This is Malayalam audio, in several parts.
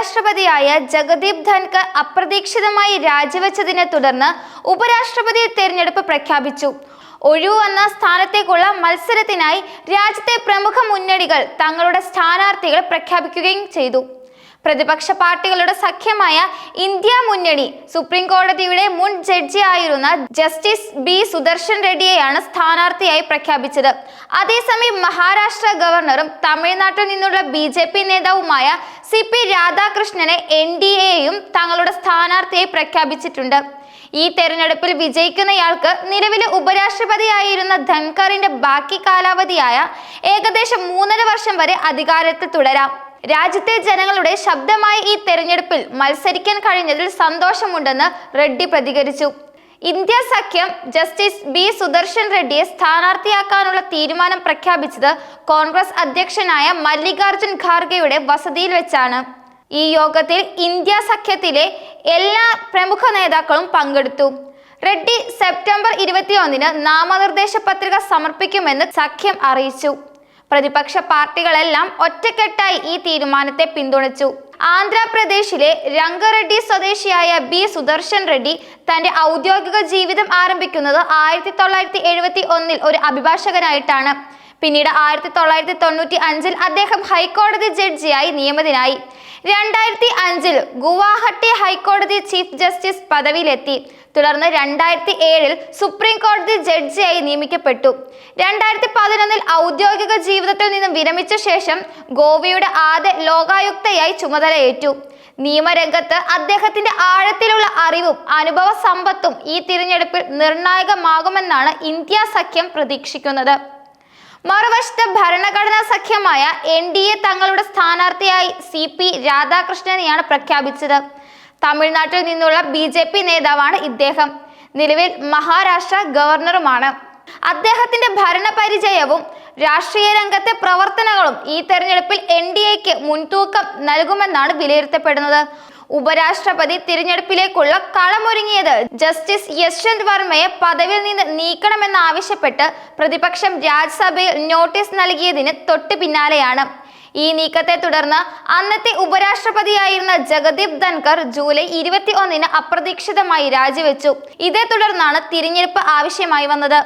ഉപരാഷ്ട്രപതിയായ ജഗദീപ് ധൻകർ അപ്രതീക്ഷിതമായി രാജിവെച്ചതിനെ തുടർന്ന് ഉപരാഷ്ട്രപതി തെരഞ്ഞെടുപ്പ് പ്രഖ്യാപിച്ചു. ഒഴിവു വന്ന സ്ഥാനത്തേക്കുള്ള മത്സരത്തിനായി രാജ്യത്തെ പ്രമുഖ മുന്നണികൾ തങ്ങളുടെ സ്ഥാനാർത്ഥികൾ പ്രഖ്യാപിക്കുകയും ചെയ്തു. പ്രതിപക്ഷ പാർട്ടികളുടെ സഖ്യമായ ഇന്ത്യ മുന്നണി സുപ്രീം കോടതിയുടെ മുൻ ജഡ്ജി ആയിരുന്ന ജസ്റ്റിസ് ബി സുദർശൻ റെഡ്ഡിയെയാണ് സ്ഥാനാർത്ഥിയായി പ്രഖ്യാപിച്ചത്. അതേസമയം മഹാരാഷ്ട്ര ഗവർണറും തമിഴ്നാട്ടിൽ നിന്നുള്ള ബി ജെ പി നേതാവുമായ സി പി രാധാകൃഷ്ണനെ എൻ ഡി എയും തങ്ങളുടെ സ്ഥാനാർത്ഥിയായി പ്രഖ്യാപിച്ചിട്ടുണ്ട്. ഈ തെരഞ്ഞെടുപ്പിൽ വിജയിക്കുന്നയാൾക്ക് നിലവിലെ ഉപരാഷ്ട്രപതിയായിരുന്ന ധൻഖറിന്റെ ബാക്കി കാലാവധിയായ ഏകദേശം മൂന്നര വർഷം വരെ അധികാരത്തിൽ തുടരാം. രാജ്യത്തെ ജനങ്ങളുടെ ശബ്ദമായി ഈ തെരഞ്ഞെടുപ്പിൽ മത്സരിക്കാൻ കഴിഞ്ഞതിൽ സന്തോഷമുണ്ടെന്ന് റെഡ്ഡി പ്രതികരിച്ചു. ഇന്ത്യ സഖ്യം ജസ്റ്റിസ് ബി സുദർശൻ റെഡ്ഡിയെ സ്ഥാനാർത്ഥിയാക്കാനുള്ള തീരുമാനം പ്രഖ്യാപിച്ചത് കോൺഗ്രസ് അധ്യക്ഷനായ മല്ലികാർജുൻ ഖാർഗെയുടെ വസതിയിൽ വെച്ചാണ്. ഈ യോഗത്തിൽ ഇന്ത്യ സഖ്യത്തിലെ എല്ലാ പ്രമുഖ നേതാക്കളും പങ്കെടുത്തു. റെഡ്ഡി സെപ്റ്റംബർ ഇരുപത്തിയൊന്നിന് നാമനിർദ്ദേശ പത്രിക സമർപ്പിക്കുമെന്ന് സഖ്യം അറിയിച്ചു. പ്രതിപക്ഷ പാർട്ടികളെല്ലാം ഒറ്റക്കെട്ടായി ഈ തീരുമാനത്തെ പിന്തുണച്ചു. ആന്ധ്രാപ്രദേശിലെ രംഗറെഡ്ഡി സ്വദേശിയായ ബി സുദർശൻ റെഡ്ഡി തന്റെ ഔദ്യോഗിക ജീവിതം ആരംഭിക്കുന്നത് ആയിരത്തി തൊള്ളായിരത്തി എഴുപത്തി ഒന്നിൽ ഒരു അഭിഭാഷകനായിട്ടാണ്. പിന്നീട് ആയിരത്തി തൊള്ളായിരത്തി തൊണ്ണൂറ്റി അഞ്ചിൽ അദ്ദേഹം ഹൈക്കോടതി ജഡ്ജിയായി നിയമിതനായി. രണ്ടായിരത്തി അഞ്ചിൽ ഗുവാഹട്ടി ഹൈക്കോടതി ചീഫ് ജസ്റ്റിസ് പദവിയിലെത്തി. തുടർന്ന് രണ്ടായിരത്തി ഏഴിൽ സുപ്രീം കോടതി ജഡ്ജിയായി നിയമിക്കപ്പെട്ടു. രണ്ടായിരത്തി പതിനൊന്നിൽ ഔദ്യോഗിക ജീവിതത്തിൽ നിന്നും വിരമിച്ച ശേഷം ഗോവയുടെ ആദ്യ ലോകായുക്തയായി ചുമതലയേറ്റു. നിയമരംഗത്ത് അദ്ദേഹത്തിന്റെ ആഴത്തിലുള്ള അറിവും അനുഭവ സമ്പത്തും ഈ തിരഞ്ഞെടുപ്പിൽ നിർണായകമാകുമെന്നാണ് ഇന്ത്യ സഖ്യം പ്രതീക്ഷിക്കുന്നത്. മറുവശത്ത് ഭരണഘടനാ സഖ്യമായ എൻ ഡി എ തങ്ങളുടെ സ്ഥാനാർത്ഥിയായി സി പി രാധാകൃഷ്ണനെയാണ് പ്രഖ്യാപിച്ചത്. തമിഴ്നാട്ടിൽ നിന്നുള്ള ബി ജെ പി നേതാവാണ് ഇദ്ദേഹം. നിലവിൽ മഹാരാഷ്ട്ര ഗവർണറുമാണ്. അദ്ദേഹത്തിന്റെ ഭരണപരിചയവും രാഷ്ട്രീയ രംഗത്തെ പ്രവർത്തനങ്ങളും ഈ തെരഞ്ഞെടുപ്പിൽ എൻ ഡി എക്ക് മുൻതൂക്കം നൽകുമെന്നാണ് വിലയിരുത്തപ്പെടുന്നത്. ഉപരാഷ്ട്രപതി തിരഞ്ഞെടുപ്പിലേക്കുള്ള കളമൊരുങ്ങിയത് ജസ്റ്റിസ് യശ്വന്ത് വർമ്മയെ പദവിയിൽ നിന്ന് നീക്കണമെന്നാവശ്യപ്പെട്ട് പ്രതിപക്ഷം രാജ്യസഭയിൽ നോട്ടീസ് നൽകിയതിന് തൊട്ടു പിന്നാലെയാണ്. ഈ നീക്കത്തെ തുടർന്ന് അന്നത്തെ ഉപരാഷ്ട്രപതിയായിരുന്ന ജഗദീപ് ധൻകർ ജൂലൈ ഇരുപത്തി ഒന്നിന് അപ്രതീക്ഷിതമായി രാജിവെച്ചു. ഇതേ തുടർന്നാണ് തിരഞ്ഞെടുപ്പ് ആവശ്യമായി വന്നത്.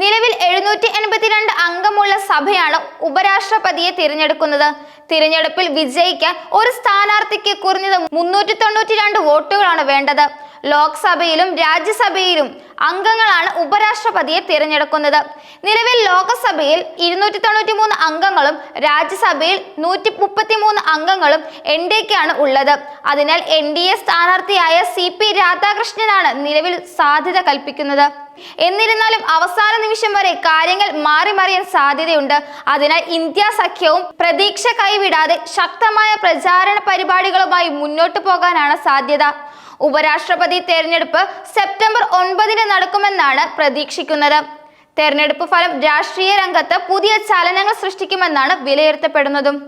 നിലവിൽ എഴുന്നൂറ്റി എൺപത്തിരണ്ട് അംഗമുള്ള സഭയാണ് ഉപരാഷ്ട്രപതിയെ തിരഞ്ഞെടുക്കുന്നത്. തിരഞ്ഞെടുപ്പിൽ വിജയിക്കാൻ ഒരു സ്ഥാനാർത്ഥിക്ക് കുറഞ്ഞത് മുന്നൂറ്റി തൊണ്ണൂറ്റി രണ്ട് വോട്ടുകളാണ് വേണ്ടത്. ലോക്സഭയിലും രാജ്യസഭയിലും അംഗങ്ങളാണ് ഉപരാഷ്ട്രപതിയെ തിരഞ്ഞെടുക്കുന്നത്. നിലവിൽ ലോക്സഭയിൽ ഇരുന്നൂറ്റി തൊണ്ണൂറ്റി മൂന്ന് അംഗങ്ങളും രാജ്യസഭയിൽ നൂറ്റി മുപ്പത്തി മൂന്ന് അംഗങ്ങളും എൻ ഡി എക്കാണ് ഉള്ളത്. അതിനാൽ എൻ ഡി എ സ്ഥാനാർത്ഥിയായ സി പി രാധാകൃഷ്ണനാണ് നിലവിൽ സാധ്യത കൽപ്പിക്കുന്നത്. എന്നിരുന്നാലും അവസാന നിമിഷം വരെ കാര്യങ്ങൾ മാറി മറിയാൻ സാധ്യതയുണ്ട്. അതിനാൽ ഇന്ത്യ സഖ്യവും പ്രതീക്ഷ കൈവിടാതെ ശക്തമായ പ്രചാരണ പരിപാടികളുമായി മുന്നോട്ടു പോകാനാണ് സാധ്യത. ഉപരാഷ്ട്രപതി തെരഞ്ഞെടുപ്പ് സെപ്റ്റംബർ ഒൻപതിന് നടക്കുമെന്നാണ് പ്രതീക്ഷിക്കുന്നത്. തെരഞ്ഞെടുപ്പ് ഫലം രാഷ്ട്രീയ രംഗത്ത് പുതിയ ചലനങ്ങൾ സൃഷ്ടിക്കുമെന്നാണ് വിലയിരുത്തപ്പെടുന്നതും.